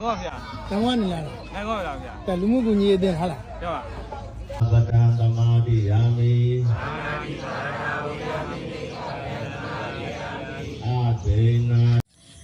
ဟုတ်ပါဗျာတန်ဝနေလာတာနိုင်ကောပါဗျာဒါလူမှုကူညီရေးအသင်းဟာလားပြောပါပဒံသမာဓိယာမိအာဒေနာ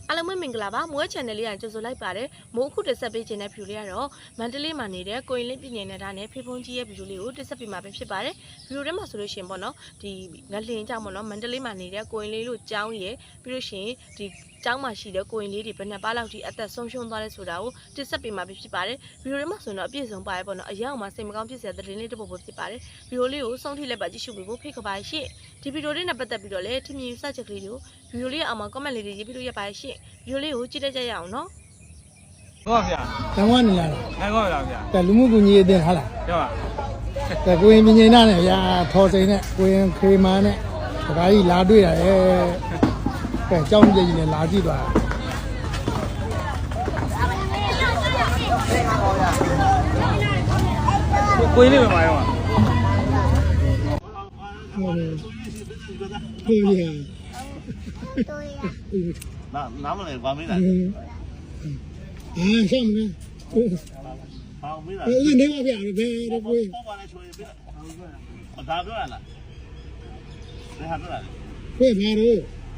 အားလုံးပဲမင်္ဂလာပါမိုး channel လေးကကြိုဆိုလိုက်ပါတယ်မိုးအခုတက်ဆက်ပေးခြင်းတဲ့ဗီဒီယိုလေးကတော့မန္တလေးမှာနေတဲ့ကိုရင်လင်းပြည်နယ်နဲ့ဒါနဲ့ဖေဖုံးကြီးရဲ့ဗီဒီယိုလေးကိုတက်ဆက်ပေးမှာပဲဖြစ်ပါတယ်ဗီဒီယိုထဲမှာဆိုလို့ရှိရင်ပေါ့နော်ဒီငလင်ကြောင့်ပေါ့နော်မန္တလေးမှာနေတဲ့ကိုရင်လေးလို့ကြောင်းရယ်ပြီးလို့ရှိရင်ဒီကျောင်းမှာရှိတဲ့ကိုရင်လေးတွေဘယ်နှစ်ပါးလောက်ထိအသက်ဆုံးရှုံးသွားလဲဆိုတာကိုတက်ဆက်ပေးမှာပဲဖြစ်ပါတယ်ဗီဒီယိုထဲမှာဆိုတော့အပြည့်စုံပါရပေါ့နော်အရောက်မှာစိတ်မကောင်းဖြစ်စရာသတင်းလေးတစ်ပုဒ်ပဲဖြစ်ပါတယ်ဗီဒီယိုလေးကိုဆုံးထိလိုက်ပါကြည့်ရှုပေးဖို့ဖိတ်ခေါ်ပါရှင့်ဒီဗီဒီယိုလေးနဲ့ပတ်သက်ပြီးတော့လည်းထင်မြင်စချက်ကလေးတွေကိုဗီဒီယိုလေးအောက်မှာ comment လေးတွေရေးပြီးလို့ရပါရှင့်ဗီဒီယိုလေးကိုကြည့်လိုက်ကြရအောင်နော်ဟုတ်ပါဗျာတန်ဝနေလာတာနိုင်ကောပါဗျာဒါလူမှုကူညီရေးအသင်းဟာလားပြောပါဒါကိုရင်မြင်နေတာနဲ့ဗျာထော်စိန်နဲ့ကိုရင်ခေမာနဲ့ဒကာကြီးလာတွေ့တာရဲ့ ကဲကြောင်းကြည့်ကြီးနဲ့လာကြည့်သွားကိုင်းလေးပဲမှာရော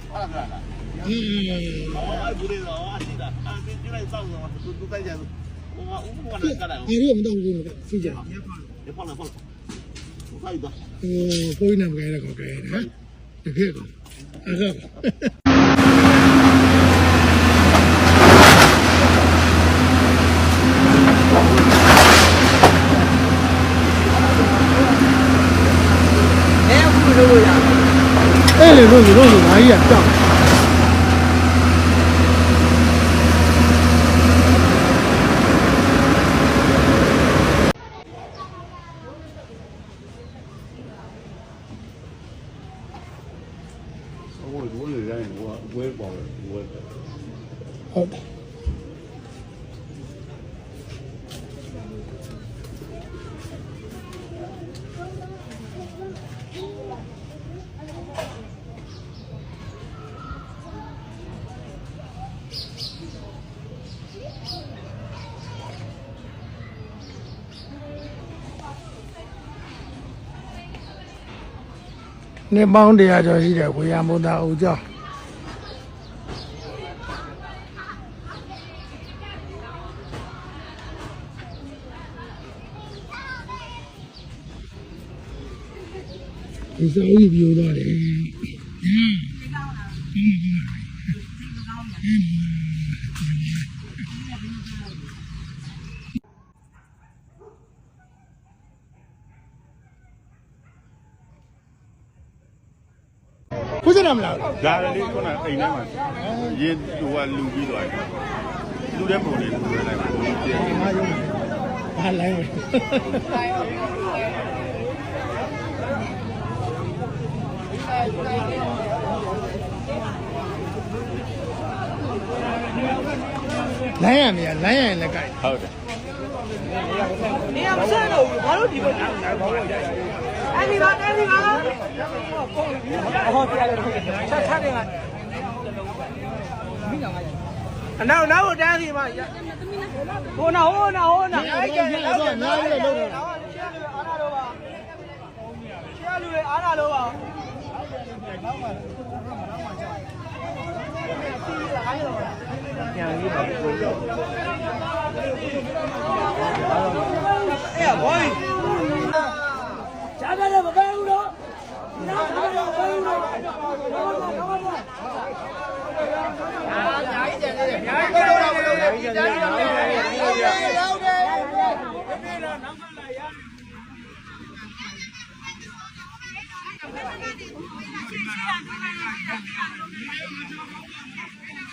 ဟုတ်တယ်ဟုတ်ရဲ့နာနာမလည်းဘာမင်းလားအာရှမ်းမလားဟုတ်ဘာမင်းလားဦးနေပါဗျာဘယ်တော့ကိုပေါ့ပါလဲချွေးပြီးအဒါပြောရလားဘယ်ဟာပြောရလဲခွေဘာလို့ဟာပြောရလားအာအော်ဘူးလေတော့အရှိတာအပြင်ပြလိုက်စောက်တော့သူသူတိုက်ကြဟိုကဦးကလည်းကလည်းအဲ့ဒီမတော့ဘူးလို့စီကြရဖောက်လာဖောက်ခိုင်းတော့ဟိုကိုင်းနံပါတ်ရတော့ကဲနော်တကယ်ကောအဲ့ဒါ အဲအခုလို့လို့ရ အဲ့လေ လို့လို့လို့ နေပေါင်းတရားကျော်ရှိတယ်ဝေယံဘုဒ္ဓအိုကျော်ဒီစောကြီးပြိုသွားတယ်ခုစရမလားဒါလည်းလေ ခုနအိမ်ထဲမှာရေဟိုကလူပြီးသွားတယ်လူတဲ့ပုံလေးလူတဲ့လိုက်ပါဘာရုံးဘာလိုင်းလဲလိုင်းရမရလိုင်းရရင်လည်းကြိုက်ဟုတ်တယ်နေရာမဆန်းတော့ဘူးဘာလို့ဒီဘက် အဲ့ဒီပါအဲ့ဒီပါအဟောပြရတယ်ချက်ချက်တယ်ကအနော 拿一点，拿一点，拿一点，拿一点，拿一点，拿一点，拿一点，拿一点。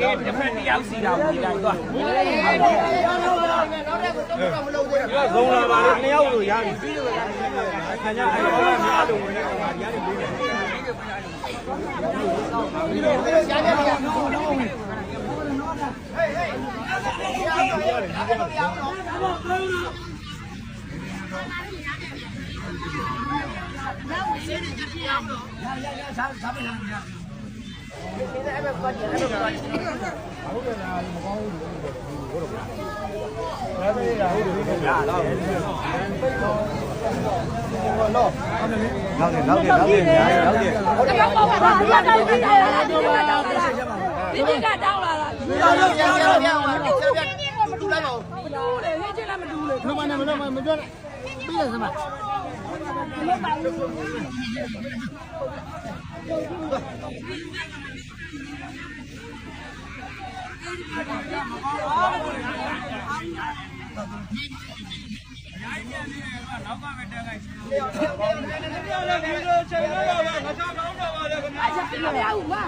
em nhập cái áo gì nào thì lại rồi không là bà neo rồi ya anh nhá anh có làm gì đâu Hey, hey! Ya, ya, ya, sabe la နောက်ခါတော့ရပေးလိုက်ရင်ဟောဒီကတောင်းလာတာရောက်ရောက်ရောက်ရောက်ရောက်ဆက်ပြတူလိုက်ပါဦးလေဟင်းချင်းလည်းမတူလေမမနဲ့မလို့မပြောနဲ့ပြီးတယ်စမမရဘူး မ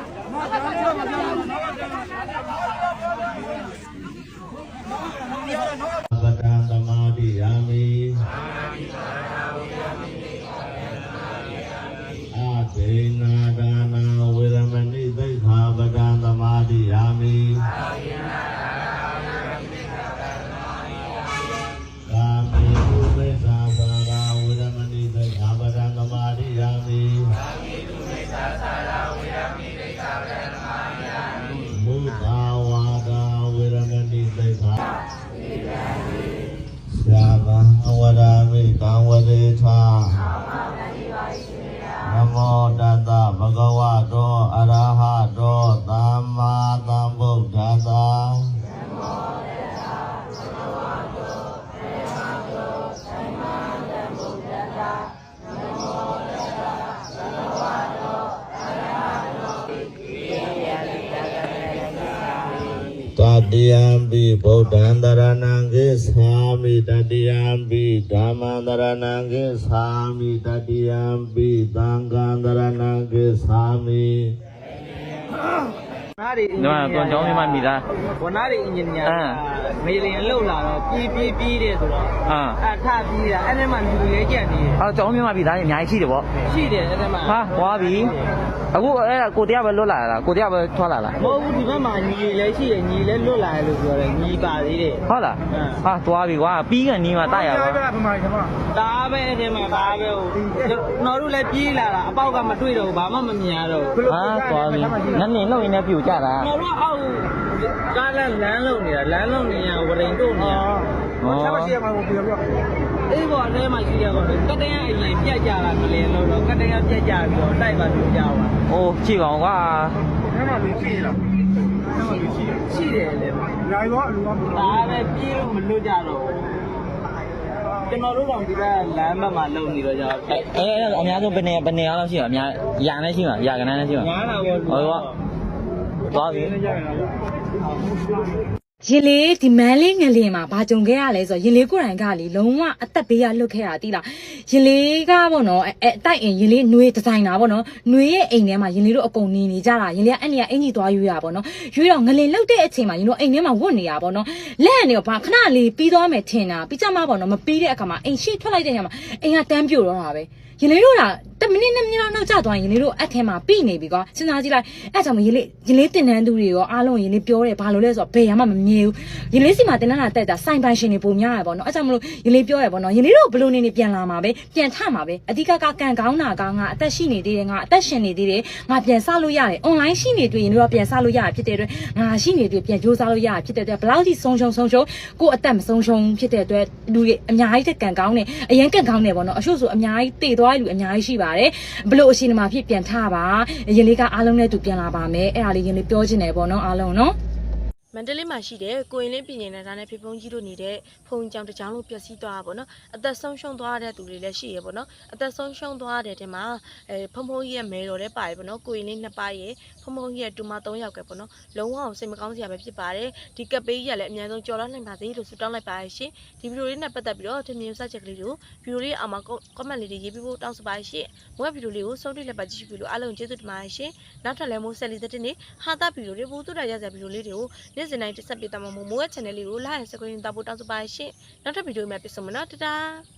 တတိယံပိဗုဒ္ဓံတရဏံဂိသာမိတတိယံပိဓမ္မံတရဏံဂိသာမိတတိယံပိသံဃံတရဏံဂိသာမိနားတွေဒီမှာကွန်ကြောင်းလေးမှမိသားဝနားတွေအင်ဂျင်နီယာအင်းမေလင်လှုပ်လာတော့ပြီးပြီးပြီးတယ်ဆိုတော့အာအထပြီးတာအဲ့ဒီမှာလူတွေကြက်နေတယ်အော်ကြောင်းမြန်မာပြည်သားတွေအများကြီးရှိတယ်ဗောရှိတယ်အဲ့ဒီမှာဟာသွားပြီအခုအဲ့ဒါကိုတရားပဲလွတ်လာတာကိုတရားပဲထွက်လာလားမဟုတ်ဘူးဒီဘက်မှာညီလည်းရှိတယ်ညီလည်းလွတ်လာတယ်လို့ပြောတယ်ညီပါသေးတယ်ဟုတ်လားဟာသွားပြီကွာပြီးကန်နီးမှာတရပါဒါပဲအဲ့ဒီမှာဒါပဲဟိုကျွန်တော်တို့လည်းပြေးလာတာအပေါက်ကမတွေ့တော့ဘူးဘာမှမမြင်ရတော့ဘူးဟာသွားပြီနန်းနေလောက်ရင်းနဲ့ပြူကြတာကျွန်တော်တို့အောက်ကားလမ်းလမ်းလုံးနေတာလမ်းလုံးနေရဝရင်တို့နေရဟော အေးပေါ်အဲမှာရှိရတော့ကတ္တရအရင်ပြက်ကြတာမလင်းလို့တော့ကတ္တရပြက်ကြပြီးတော့တိုက်ပါလို့ကြောက်ပါအိုးကြည့်ကောင်ကွာရှိတယ်လေလာရောအလူကဒါပဲပြေးလို့မလွတ်ကြတော့ကျွန်တော်တို့တော့ဒီကလမ်းဘက်မှာလုံနေတော့ကြောက်အဲအဲအများဆုံးဘယ်နေဘယ်နေအောင်ရှိမှာအများရာနဲ့ရှိမှာရာကနန်းနဲ့ရှိမှာညားတာပေါ့ဟောကွာသွားပြီ ရင်လေးဒီမန်းလေးငလင်မှာဘာကြုံခဲ့ရလဲဆိုတော့ရင်လေးကိုယ်တိုင်ကလေလုံးဝအသက်ဘေးကလွတ်ခဲ့တာတိလားရင်လေးကပေါ့နော်အဲအဲအတိုက်အင်ရင်လေးຫນွေဒီဇိုင်နာပေါ့နော်ຫນွေရဲ့အိမ်ထဲမှာရင်လေးတို့အကုန်နေနေကြတာရင်လေးကအဲ့နေကအင်ကြီးသွားရွေးရပေါ့နော်ရွေးတော့ငလင်လှုပ်တဲ့အချိန်မှာရင်တို့အိမ်ထဲမှာဝတ်နေရပေါ့နော်လက်ကနေတော့ဘာခဏလေးပြီးသွားမယ်ထင်တာပြီးကြမှာပေါ့နော်မပြီးတဲ့အခါမှာအိမ်ရှိထွက်လိုက်တဲ့အခါမှာအိမ်ကတန်းပြိုတော့တာပဲ ရင်လေးတို့ကတမိနစ်နဲ့မိနစ်လောက်နောက်ကျသွားရင်ရင်လေးတို့အဲ့ထဲမှာပြိနေပြီကွာစဉ်းစားကြည့်လိုက်အဲ့ကြောင့်မရင်လေးရင်လေးတင်တန်းသူတွေရောအားလုံးရင်လေးပြောတယ်ဘာလို့လဲဆိုတော့ဘယ်ရမှမမြင်ဘူးရင်လေးစီမှာတင်တန်းလာတက်တာစိုင်ပိုင်ရှင်တွေပုံများရပေါ့နော်အဲ့ကြောင့်မလို့ရင်လေးပြောရပေါ့နော်ရင်လေးတို့ဘလို့နေနေပြန်လာမှာပဲပြန်ထမှာပဲအဓိကကကန်ကောင်းတာကောင်းငါအသက်ရှိနေသေးတယ်ငါအသက်ရှင်နေသေးတယ်ငါပြန်စလို့ရတယ် online ရှိနေတွေ့ရင်တို့ကပြန်စလို့ရတာဖြစ်တဲ့အတွက်ငါရှိနေတွေ့ပြန်ကြိုးစားလို့ရတာဖြစ်တဲ့အတွက်ဘလောက်ထိဆုံးရှုံးဆုံးရှုံးကိုယ့်အသက်မဆုံးရှုံးဖြစ်တဲ့အတွက်လူတွေအများကြီးတက်ကန်ကောင်းတယ်အရင်ကန်ကောင်းတယ်ပေါ့နော်အချို့ဆိုအများကြီးတည်သွားတဲ့လူအများကြီးရှိပါတယ်ဘလို့အရှိန်အမှာဖြစ်ပြန်ထပါရင်လေးကအားလုံးနဲ့တူပြန်လာပါမယ်အဲ့ဒါလေးရင်လေးပြောချင်တယ်ပေါ့နော်အားလုံးနော် မန္တလေးမှာရှိတဲ့ကိုရင်လင်းပြည်နယ်နဲ့ဒါနဲ့ဖေဖုံကြီးတို့နေတဲ့ဖုံကြောင်တစ်ကြောင်လို့ပျက်စီးသွားတာပေါ့နော်အသက်ဆုံးရှုံးသွားတဲ့သူတွေလည်းရှိရပေါ့နော်အသက်ဆုံးရှုံးသွားတဲ့တဲ့မှာအဲဖုံဖုံကြီးရဲ့မဲတော်လည်းပါတယ်ပေါ့နော်ကိုရင်လင်းနှစ်ပါးရဲ့ဖုံဖုံကြီးရဲ့တူမ၃ယောက်ကပေါ့နော်လုံးဝအောင်စိတ်မကောင်းစရာပဲဖြစ်ပါတယ်ဒီကပ်ပေးကြီးကလည်းအများဆုံးကြော်လာနိုင်ပါစေလို့ဆုတောင်းလိုက်ပါရရှင်ဒီဗီဒီယိုလေးနဲ့ပတ်သက်ပြီးတော့ထင်မြင်စချက်ကလေးတို့ဗီဒီယိုလေးအောက်မှာကွန်မန့်လေးတွေရေးပြီးဖို့တောင်းဆိုပါရရှင်မွေးဗီဒီယိုလေးကိုဆုံးထိလက်ပါကြည့်ပြီးလို့အားလုံးကျေးဇူးတင်ပါတယ်ရှင်နောက်ထပ်လည်းမိုးဆက်လီတဲ့နေ့ဟာတာဗီဒီယိုလေးဘူးတူတာရစရာဗီဒီယိုလေးတွေကိုနေ့စဉ်တိုင်းတက်ဆက်ပေးသွားမှာမို့မိုးရဲ့ channel လေးကို like and subscribe တောက်ဖို့တောင်းဆိုပါရရှင်နောက်ထပ်ဗီဒီယိုမှာပြန်ဆုံမယ်နော်တတား